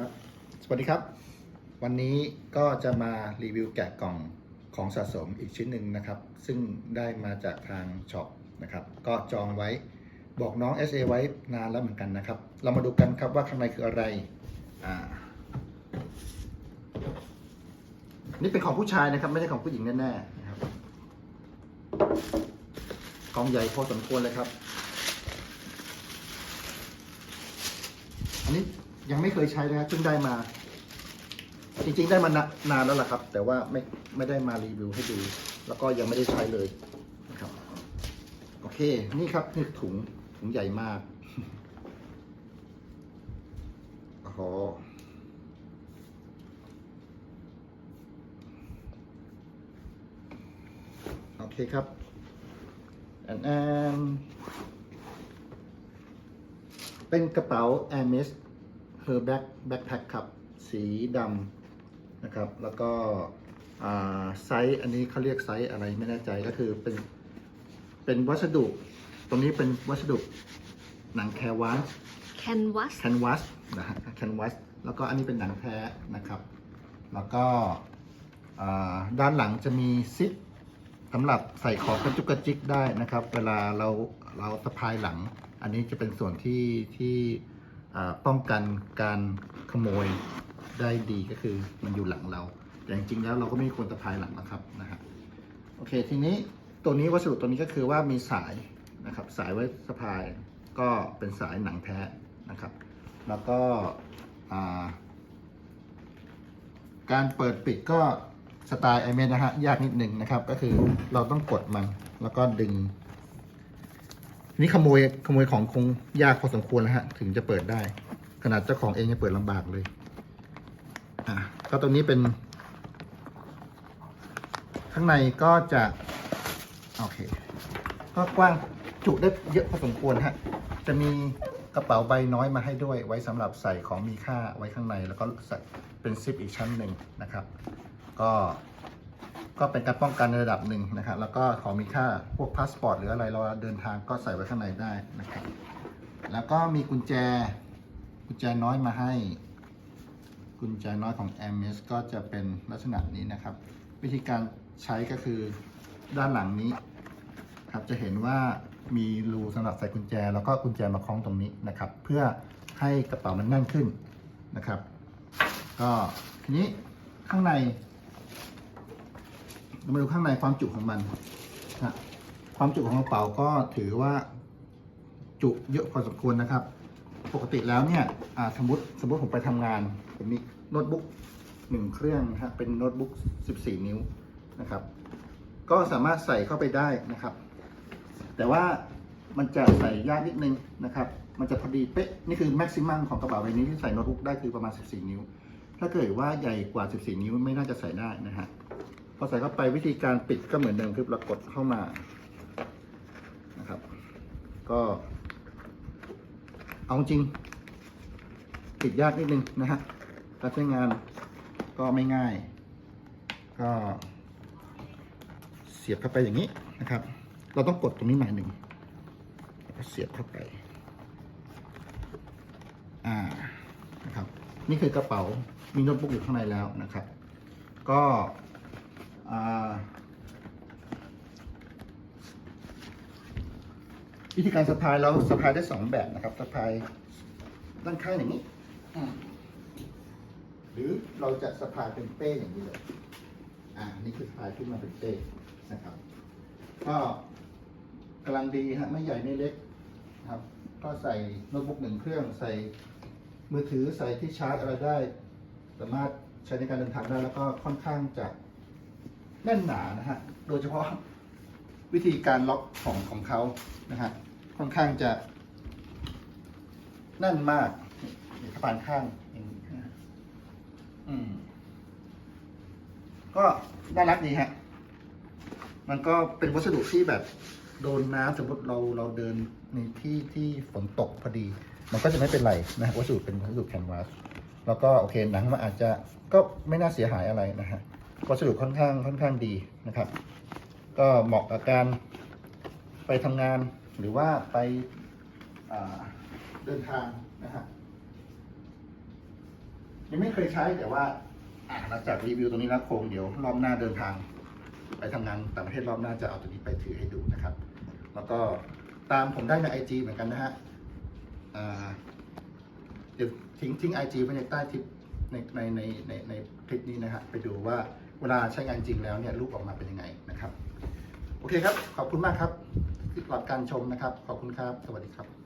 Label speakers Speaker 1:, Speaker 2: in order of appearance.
Speaker 1: ครับ สวัสดีครับ วันนี้ก็จะมารีวิวแกะกล่องของสะสมอีกชิ้นหนึ่งนะครับ ซึ่งได้มาจากทางช็อปนะครับ ก็จองไว้บอกน้อง SA ไว้นานแล้วเหมือนกันนะครับ เรามาดูกันครับว่าข้างในคืออะไร อ่า นี่เป็นของผู้ชายนะครับ ไม่ใช่ของผู้หญิงแน่ๆนะครับกล่องใหญ่พอสมควรเลยครับ อันนี้ ยังไม่เคยใช้นะครับเพิ่งได้มา จริงๆได้มานานแล้วล่ะครับ แต่ว่าไม่ไม่ได้มารีวิวให้ดู แล้วก็ยังไม่ได้ใช้เลยนะครับโอเค นี่ครับนี่ถุงถุงใหญ่มากโอ้โหโอเคครับอันอันเป็นกระเป๋า Hermes Her Back Backpack ครับ สีดำนะครับ แล้วก็อ่าไซส์อันนี้เขาเรียกไซส์อะไรไม่แน่ใจก็คือเป็นเป็นวัสดุ ตรงนี้เป็นวัสดุหนังแควัส
Speaker 2: canvas
Speaker 1: แคนวัสนะฮะแคนวัสแล้วก็อันนี้เป็นหนังแท้นะครับ แล้วก็อ่าด้านหลังจะมีซิปสำหรับใส่ของกระจุกกระจิกได้นะครับ เวลาเราเราสะพายหลัง อันนี้จะเป็นส่วนที่ที่อ่า ป้องกันการขโมยได้ดีก็คือมันอยู่หลังเรา แต่จริงๆแล้วเราก็ไม่ควรสะพายหลังนะครับนะฮะโอเคทีนี้ตัวนี้วัสดุตัวนี้ก็คือว่ามีสายนะครับสายไว้สะพายก็เป็นสายหนังแท้นะครับ แล้วก็การเปิดปิดก็สไตล์ไอเมนนะฮะยากนิดนึงนะครับ ก็คือเราต้องกดมันแล้วก็ดึง นี่ขโมยขโมยของคงยากพอสมควรนะฮะ ถึงจะเปิดได้ ขนาดเจ้าของเองยังเปิดลำบากเลย อะก็ตรงนี้เป็น ข้างในก็จะโอเค ก็กว้างจุได้เยอะพอสมควรฮะ จะมีกระเป๋าใบน้อยมาให้ด้วย ไว้สำหรับใส่ของมีค่าไว้ข้างใน แล้วก็เป็นซิปอีกชั้นหนึ่งนะครับ ก็ ก็เป็นการป้องกันในระดับหนึ่งนะครับ แล้วก็ของมีค่าพวกพาสปอร์ตหรืออะไรเราเดินทางก็ใส่ไว้ข้างในได้นะครับ แล้วก็มีกุญแจกุญแจน้อยมาให้ กุญแจน้อยของ a m s ก็จะเป็นลักษณะนี้นะครับ วิธีการใช้ก็คือด้านหลังนี้ครับจะเห็นว่ามีรูสำหรับใส่กุญแจ แล้วก็กุญแจมาคล้องตรงนี้นะครับ เพื่อให้กระเป๋ามันแน่นขึ้นนะครับ ก็ทีนี้ข้างใน เรามาดูข้างในความจุของมันนะความจุของกระเป๋าก็ถือว่าจุเยอะพอสมควรนะครับ ปกติแล้วเนี่ยสมมติสมมติผมไปทำงานผมมีโน้ตบุ๊กหนึ่งเครื่องนะฮะเป็นโน้ตบุ๊ก14 นิ้วนะครับ ก็สามารถใส่เข้าไปได้นะครับ แต่ว่ามันจะใส่ยากนิดนึงนะครับ มันจะพอดีเป๊ะนี่คือแม็กซิมัมของกระเป๋าใบนี้ที่ใส่โน้ตบุ๊กได้คือประมาณ 14 นิ้ว ถ้าเกิดว่าใหญ่กว่า 14 นิ้วไม่น่าจะใส่ได้นะฮะ พอใส่เข้าไปวิธีการปิดก็เหมือนเดิมคือเรากดเข้ามานะครับ ก็เอาจริงปิดยากนิดนึงนะฮะการใช้งานก็ไม่ง่าย ก็เสียบเข้าไปอย่างนี้นะครับ เราต้องกดตรงนี้หน่อยหนึ่งเสียบเข้าไป อ่า นะครับ นี่คือกระเป๋า มีโน้ตบุ๊กอยู่ข้างในแล้วนะครับ ก็ วิธีการสะพายเราสะพายได้สองแบบนะครับสะพายด้านข้างอย่างนี้หรือเราจะสะพายเป็นเป้อย่างนี้เลยอ่านี่คือสะพายขึ้นมาเป็นเป้นะครับ ก็กำลังดีฮะไม่ใหญ่ไม่เล็กนะครับ ก็ใส่โน้ตบุ๊กหนึ่งเครื่องใส่มือถือใส่ที่ชาร์จอะไรได้ สามารถใช้ในการเดินทางได้แล้วก็ค่อนข้างจะ แน่นหนานะฮะ โดยเฉพาะวิธีการล็อกของของเขานะฮะ ค่อนข้างจะแน่นมากสะพานข้างอย่างนี้นะอืม ก็น่ารักดีฮะ มันก็เป็นวัสดุที่แบบโดนน้ำสมมติเราเราเดินในที่ที่ฝนตกพอดี มันก็จะไม่เป็นไรนะวัสดุเป็นวัสดุแคนวาสแล้วก็โอเคหนังมันอาจจะก็ไม่น่าเสียหายอะไรนะฮะ วัสดุค่อนข้างค่อนข้างดีนะครับ ก็เหมาะกับการไปทำงานหรือว่าไปเดินทางนะฮะยังไม่เคยใช้แต่ว่าหลังจากรีวิวตัวนี้แล้วคงเดี๋ยวรอบหน้าเดินทาง ไปทำงานต่างประเทศรอบหน้าจะเอาตัวนี้ไปถือให้ดูนะครับ แล้วก็ตามผมได้ในไอจเหมือนกันนะฮะเดี๋ยวทิ้งทิ้งไอจีไว้ในใต้คลิปในในในในในคลิปนี้นะฮะไปดูว่า เวลาใช้งานจริงแล้วเนี่ยรูปออกมาเป็นยังไงนะครับ โอเคครับ ขอบคุณมากครับที่ตลอดการชมนะครับ ขอบคุณครับ สวัสดีครับ